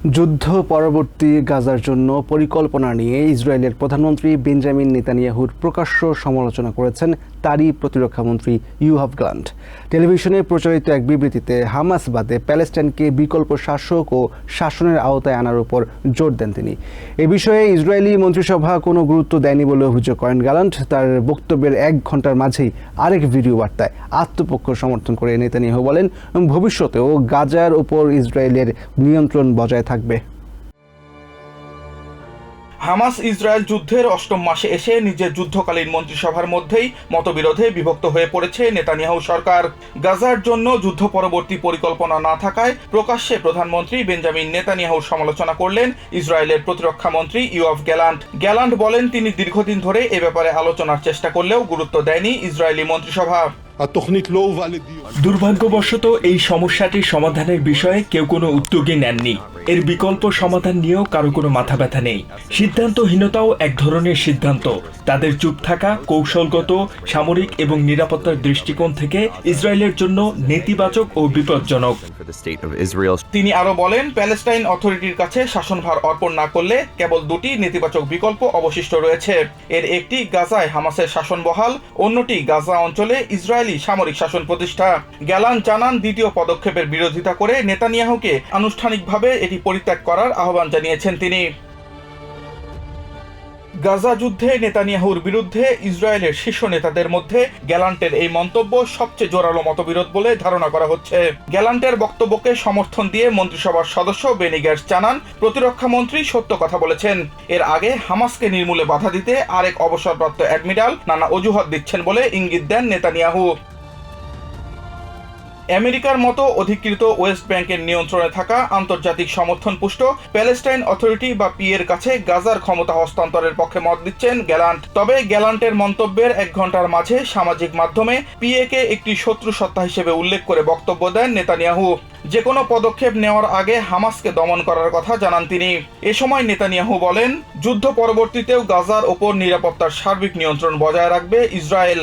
যুদ্ধ পরবর্তী গাজার জন্য পরিকল্পনা নিয়ে ইসরায়েলের প্রধানমন্ত্রী বেঞ্জামিন নেতানিয়াহুর প্রকাশ্য সমালোচনা করেছেন তারই প্রতিরক্ষামন্ত্রী ইউহাভ গ্লান্ট। টেলিভিশনে প্রচারিত এক বিবৃতিতে হামাস বাদে প্যালেস্টাইনকে বিকল্প শাসক ও শাসনের আওতায় আনার উপর জোর দেন তিনি। এ বিষয়ে ইসরায়েলি মন্ত্রিসভা কোনো গুরুত্ব দেয়নি বলে অভিযোগ করেন গ্যালান্ট তার বক্তব্যের এক ঘণ্টার মাঝেই আরেক ভিডিও বার্তায় আত্মপক্ষ সমর্থন করে নেতানিয়াহু বলেন, ভবিষ্যতেও গাজার উপর ইসরায়েলের নিয়ন্ত্রণ বজায় থাকবে। হামাস ইসরায়েল যুদ্ধের অষ্টম মাসে এসে নিজের যুদ্ধকালীন মন্ত্রিসভার মধ্যেই মতবিরোধে বিভক্ত হয়ে পড়েছে নেতানিয়াহু সরকার। গাজার জন্য যুদ্ধ পরবর্তী পরিকল্পনা না থাকায় প্রকাশ্যে প্রধানমন্ত্রী বেঞ্জামিন নেতানিয়াহু সমালোচনা করলেন ইসরায়েলের প্রতিরক্ষা মন্ত্রী ইউফ গ্যালান্ট। গ্যালান্ট বলেন তিনি দীর্ঘদিন ধরে এ ব্যাপারে আলোচনার চেষ্টা করলেও গুরুত্ব দেয়নি ইসরায়েলি মন্ত্রিসভা। দুর্ভাগ্যবশত এই সমস্যাটির সমাধানের বিষয়ে কেউ কোনো উদ্যোগই নেননি। এর বিকল্প সমাধান নিয়েও কারও কোনো মাথা ব্যথা নেই। সিদ্ধান্তহীনতাও এক ধরনের সিদ্ধান্ত। তাদের চুপ থাকা, কৌশলগত, সামরিক এবং নিরাপত্তার দৃষ্টিকোণ থেকে ইসরায়েলের জন্য নেতিবাচক ও বিপজ্জনক. তিনি আরও বলেন, প্যালেস্টাইন অথরিটির কাছে শাসনভার অর্পণ না করলে কেবল দুটি নেতিবাচক বিকল্প অবশিষ্ট রয়েছে। এর একটি গাজায় হামাসের শাসন বহাল, অন্যটি গাজা অঞ্চলে ইসরায়েলি সামরিক শাসন প্রতিষ্ঠা। গ্যালান জানান দ্বিতীয় পদক্ষেপের বিরোধিতা করে নেতানিয়াহুকে আনুষ্ঠানিকভাবে এটি পরিত্যাগ করার আহ্বান জানিয়েছেন তিনি। গাজা যুদ্ধে নেতানিয়াহুর বিরুদ্ধে ইসরায়েলের শীর্ষ নেতাদের মধ্যে গ্যালান্টের এই মন্তব্য সবচেয়ে জোরালো মতবিরোধ বলে ধারণা করা হচ্ছে। গ্যালান্টের বক্তব্যকে সমর্থন দিয়ে মন্ত্রিসভার সদস্য বেনিগ্যাটস জানান, প্রতিরক্ষা মন্ত্রী সত্য কথা বলেছেন। এর আগে হামাসকে নির্মূলে বাধা দিতে আরেক অবসরপ্রাপ্ত অ্যাডমিরাল নানা অজুহাত দিচ্ছেন বলে ইঙ্গিত দেন নেতানিয়াহু। আমেরিকার মতো অধিকৃত ওয়েস্ট ব্যাংকের নিয়ন্ত্রণে থাকা আন্তর্জাতিক সমর্থন পুষ্ট প্যালেস্টাইন অথরিটি বা পি এর কাছে গাজার ক্ষমতা হস্তান্তরের পক্ষে মত দিচ্ছেন গ্যালান্ট। তবে গ্যালান্টের মন্তব্যের এক ঘণ্টার মাঝে সামাজিক মাধ্যমে পিএ কে একটি শত্রু সত্তা হিসেবে উল্লেখ করে বক্তব্য দেন নেতানিয়াহু। যে কোনো পদক্ষেপ নেওয়ার আগে হামাসকে দমন করার কথা জানান তিনি। এ সময় নেতানিয়াহু বলেন, যুদ্ধ পরবর্তীতেও গাজার ওপর নিরাপত্তার সার্বিক নিয়ন্ত্রণ বজায় রাখবে Israel.